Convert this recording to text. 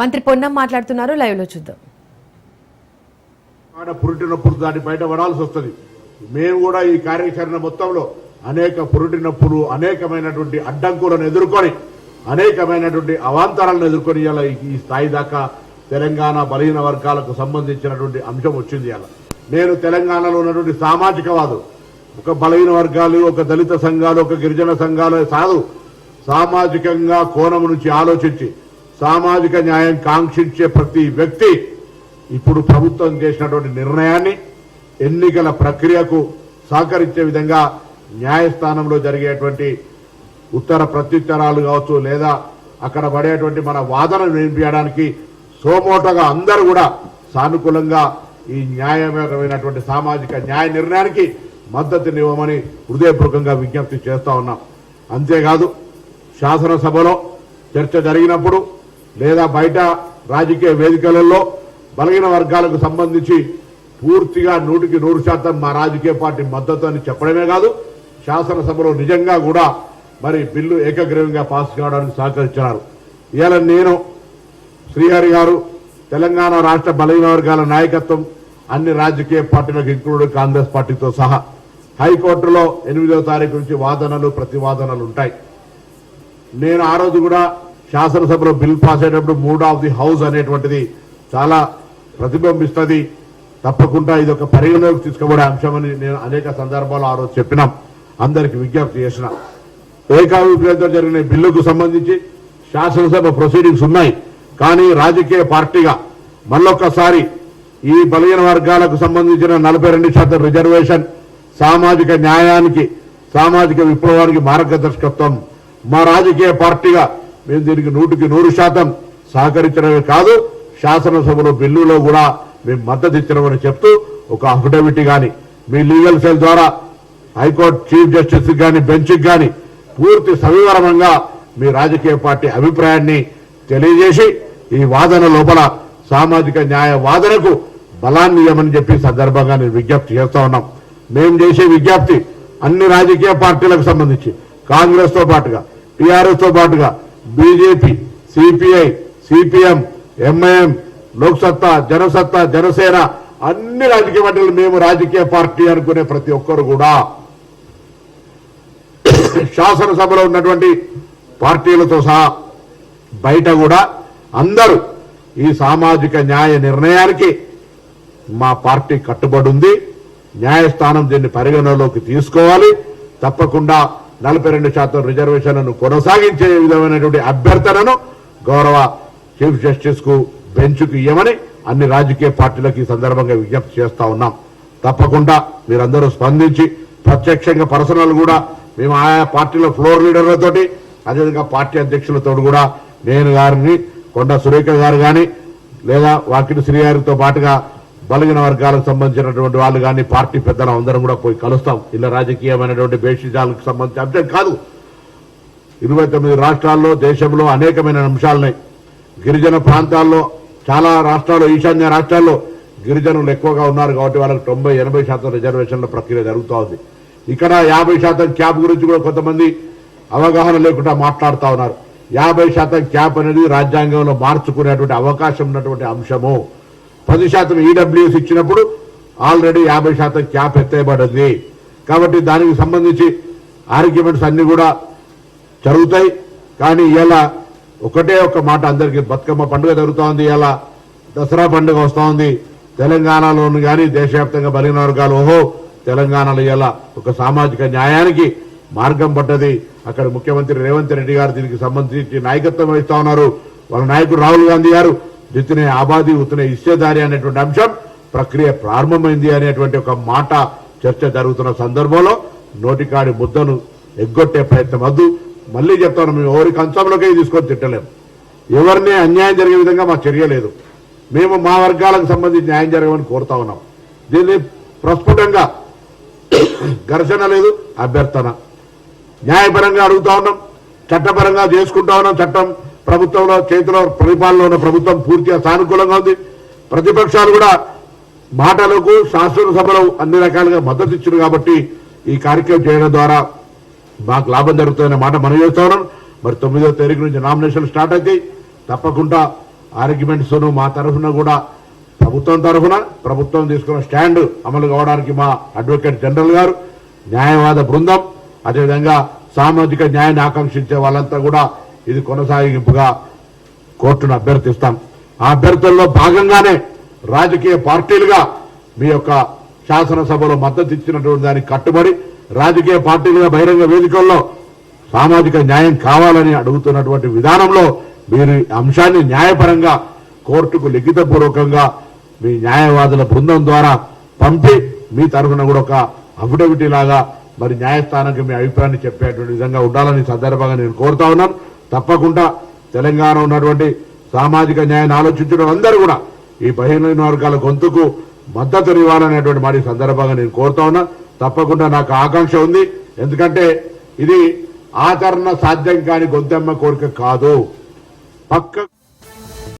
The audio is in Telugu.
మంత్రి పొన్నం మాట్లాడుతున్నారు లైవ్లో చూద్దాం. ఆడ పురిటి బయట పడాల్సి వస్తుంది. మేము కూడా ఈ కార్యాచరణ మొత్తంలో అనేక పురిటి అనేకమైనటువంటి అడ్డంకులను ఎదుర్కొని అనేకమైనటువంటి అవాంతరాలను ఎదుర్కొని ఇలా ఈ స్థాయి దాకా తెలంగాణ బలహీన వర్గాలకు సంబంధించినటువంటి అంశం వచ్చింది అలా నేను తెలంగాణలో ఉన్నటువంటి సామాజికవాదు ఒక బలహీన వర్గాలు ఒక దళిత సంఘాలు ఒక గిరిజన సంఘాలు కాదు సామాజికంగా కోణం నుంచి ఆలోచించి సామాజిక న్యాయం కాంక్షించే ప్రతి వ్యక్తి ఇప్పుడు ప్రభుత్వం చేసినటువంటి నిర్ణయాన్ని ఎన్నికల ప్రక్రియకు సహకరించే విధంగా న్యాయస్థానంలో జరిగేటువంటి ఉత్తర ప్రత్యుత్తరాలు కావచ్చు లేదా అక్కడ పడేటువంటి మన వాదనను వినిపించడానికి సోమోటగా అందరూ కూడా సానుకూలంగా ఈ న్యాయమైనటువంటి సామాజిక న్యాయ నిర్ణయానికి మద్దతునివ్వమని హృదయపూర్వకంగా విజ్ఞప్తి చేస్తా ఉన్నాం. అంతేకాదు శాసనసభలో చర్చ జరిగినప్పుడు లేదా బయట రాజకీయ వేదికలలో బలహీన వర్గాలకు సంబంధించి పూర్తిగా నూటికి నూరు శాతం మా రాజకీయ పార్టీ మద్దతు అని చెప్పడమే కాదు శాసనసభలో నిజంగా కూడా మరి బిల్లు ఏకగ్రీవంగా పాస్ కావడానికి సహకరించారు ఇవాళ నేను శ్రీహరి గారు తెలంగాణ రాష్ట్ర బలహీన వర్గాల నాయకత్వం అన్ని రాజకీయ పార్టీలకు ఇంక్లూడ్ కాంగ్రెస్ పార్టీతో సహా హైకోర్టులో ఎనిమిదవ తారీఖు నుంచి వాదనలు ప్రతివాదనలు ఉంటాయి. నేను ఆ రోజు కూడా శాసనసభలో బిల్ పాస్ అయినప్పుడు మూడ్ ఆఫ్ ది హౌస్ అనేటువంటిది చాలా ప్రతిబింబిస్తుంది. తప్పకుండా ఇది ఒక పరిగణలోకి తీసుకోబడే అంశమని నేను అనేక సందర్భాల్లో ఆ రోజు చెప్పినాం. అందరికి విజ్ఞప్తి చేసిన. ఏకాభిప్రాయంతో జరిగిన బిల్లుకు సంబంధించి శాసనసభ ప్రొసీడింగ్స్ ఉన్నాయి. కానీ రాజకీయ పార్టీగా మళ్ళొక్కసారి ఈ బలహీన వర్గాలకు సంబంధించిన నలభై రెండు శాతం రిజర్వేషన్ సామాజిక న్యాయానికి సామాజిక విప్లవానికి మార్గదర్శకత్వం మా రాజకీయ పార్టీగా మేము దీనికి నూటికి నూరు శాతం సహకరించడమే కాదు శాసనసభలో బిల్లులో కూడా మేము మద్దతు ఇచ్చినామని చెప్తూ ఒక అఫిడవిట్ కానీ మీ లీగల్ సెల్ ద్వారా హైకోర్టు చీఫ్ జస్టిస్ కానీ బెంచ్ కానీ పూర్తి సవివరంగా మీ రాజకీయ పార్టీ అభిప్రాయాన్ని తెలియజేసి ఈ వాదన లోపల సామాజిక న్యాయ వాదనకు బలాన్ని ఇవ్వమని చెప్పి సందర్భంగా నేను విజ్ఞప్తి చేస్తా ఉన్నాం. మేము చేసే విజ్ఞప్తి అన్ని రాజకీయ పార్టీలకు సంబంధించి కాంగ్రెస్తో పాటుగా టీఆర్ఎస్తో పాటుగా BJP CPI CPM MIM Loksatta Janasatta Janasena అన్ని రాజకీయ పార్టీలు మేము రాజకీయ పార్టీ అనుకునే ప్రతి ఒక్కరు కూడా శాసనసభలో ఉన్నటువంటి పార్టీలతో సహా బయట కూడా అందరూ ఈ సామాజిక న్యాయ నిర్ణయానికి మా పార్టీ కట్టుబడి ఉంది. న్యాయస్థానం దీన్ని పరిగణలోకి తీసుకోవాలి. తప్పకుండా నలభై రెండు శాతం రిజర్వేషన్లను కొనసాగించే విధమైనటువంటి అభ్యర్థనను గౌరవ చీఫ్ జస్టిస్కు బెంచ్కు ఇవ్వమని అన్ని రాజకీయ పార్టీలకు ఈ సందర్భంగా విజ్ఞప్తి చేస్తా ఉన్నాం. తప్పకుండా మీరందరూ స్పందించి ప్రత్యక్షంగా పర్సనల్ కూడా మేము ఆయా పార్టీల ఫ్లోర్ లీడర్లతోటి అదేవిధంగా పార్టీ అధ్యక్షులతో కూడా నేను గారిని కొండ సురేఖ గారు కానీ లేదా వాకిటి శ్రీ గారితో పాటుగా బలగిన వర్గాలకు సంబంధించినటువంటి వాళ్ళు కానీ పార్టీ పెద్దలు అందరం కూడా పోయి కలుస్తాం. ఇలా రాజకీయమైనటువంటి బేషిజాలకు సంబంధించి అంశం కాదు. ఇరవై తొమ్మిది రాష్ట్రాల్లో దేశంలో అనేకమైన అంశాలున్నాయి. గిరిజన ప్రాంతాల్లో చాలా రాష్ట్రాల్లో ఈశాన్య రాష్ట్రాల్లో గిరిజనులు ఎక్కువగా ఉన్నారు కాబట్టి వాళ్ళకి తొంభై ఎనభై శాతం రిజర్వేషన్ల ప్రక్రియ జరుగుతూ ఉంది. ఇక్కడ యాభై శాతం క్యాప్ గురించి కూడా కొంతమంది అవగాహన లేకుండా మాట్లాడుతూ ఉన్నారు. యాభై శాతం క్యాప్ అనేది రాజ్యాంగంలో మార్చుకునేటువంటి అవకాశం ఉన్నటువంటి అంశము. పది శాతం ఈడబ్ల్యూఎస్ ఇచ్చినప్పుడు ఆల్రెడీ యాభై శాతం క్యాప్ ఎత్తేయబడింది. కాబట్టి దానికి సంబంధించి ఆర్గ్యుమెంట్స్ అన్ని కూడా జరుగుతాయి. కానీ ఇలా ఒకటే ఒక మాట అందరికీ బతుకమ్మ పండుగ జరుగుతూ ఉంది ఇలా దసరా పండుగ వస్తూ ఉంది తెలంగాణలోను కానీ దేశవ్యాప్తంగా బలిన వర్గాలు ఓహో తెలంగాణలో ఇలా ఒక సామాజిక న్యాయానికి మార్గం పడ్డది. అక్కడ ముఖ్యమంత్రి రేవంత్ రెడ్డి గారు దీనికి సంబంధించి నాయకత్వం వహిస్తా ఉన్నారు. వాళ్ళ నాయకుడు రాహుల్ గాంధీ గారు. జితనే ఆబాది ఉతనే ఇచ్చేదారి అనేటువంటి అంశం ప్రక్రియ ప్రారంభమైంది అనేటువంటి ఒక మాట చర్చ జరుగుతున్న సందర్భంలో నోటికాడి ముద్దను ఎగ్గొట్టే ప్రయత్నం వద్దు. మళ్ళీ చెప్తాను మేము ఎవరి కంచంలోకే తీసుకొని తిట్టలేము. ఎవరిని అన్యాయం జరిగే విధంగా మా చర్య లేదు. మేము మా వర్గాలకు సంబంధించి న్యాయం జరగమని కోరుతా ఉన్నాం. దీన్ని ప్రస్ఫుటంగా ఘర్షణ లేదు అభ్యర్థన. న్యాయపరంగా అడుగుతా ఉన్నాం చట్టపరంగా చేసుకుంటా ఉన్నాం చట్టం ప్రభుత్వంలో చేతిలో పరిపాలనలో ఉన్న ప్రభుత్వం పూర్తిగా సానుకూలంగా ఉంది. ప్రతిపక్షాలు కూడా మాటలకు శాసనసభలో అన్ని రకాలుగా మద్దతు ఇచ్చారు కాబట్టి ఈ కార్యక్రమం చేయడం ద్వారా మాకు లాభం జరుగుతుందనే మాట మనం చేస్తా మరి తొమ్మిదో తారీఖు నుంచి నామినేషన్లు స్టార్ట్ అవుతాయి. తప్పకుండా ఆర్గ్యుమెంట్స్ మా తరఫున కూడా ప్రభుత్వం తరఫున ప్రభుత్వం తీసుకున్న స్టాండ్ అమలు కావడానికి మా అడ్వకేట్ జనరల్ గారు న్యాయవాద బృందం అదేవిధంగా సామాజిక న్యాయాన్ని ఆకాంక్షించే వాళ్ళంతా కూడా ఇది కొనసాగింపుగా కోర్టును అభ్యర్థిస్తాం. ఆ అభ్యర్థుల్లో భాగంగానే రాజకీయ పార్టీలుగా మీ యొక్క శాసనసభలో మద్దతు ఇచ్చినటువంటి దానికి కట్టుబడి రాజకీయ పార్టీలుగా బహిరంగ వేదికల్లో సామాజిక న్యాయం కావాలని అడుగుతున్నటువంటి విధానంలో మీరు అంశాన్ని న్యాయపరంగా కోర్టుకు లిఖితపూర్వకంగా మీ న్యాయవాదుల బృందం ద్వారా పంపి మీ తరఫున కూడా ఒక అఫిడవిటీ లాగా మరి న్యాయస్థానానికి మీ అభిప్రాయాన్ని చెప్పేటువంటి విధంగా ఉండాలని సందర్భంగా నేను కోరుతా ఉన్నాను. తప్పకుండా తెలంగాణ ఉన్నటువంటి సామాజిక న్యాయాన్ని ఆలోచించడం అందరూ కూడా ఈ బహిరంగ వర్గాల గొంతుకు మద్దతు ఇవ్వాలనేటువంటి మాట సందర్భంగా నేను కోరుతా ఉన్నా. తప్పకుండా నాకు ఆకాంక్ష ఉంది. ఎందుకంటే ఇది ఆచరణ సాధ్యం కాని గొంతెమ్మ కోరిక కాదు. పక్క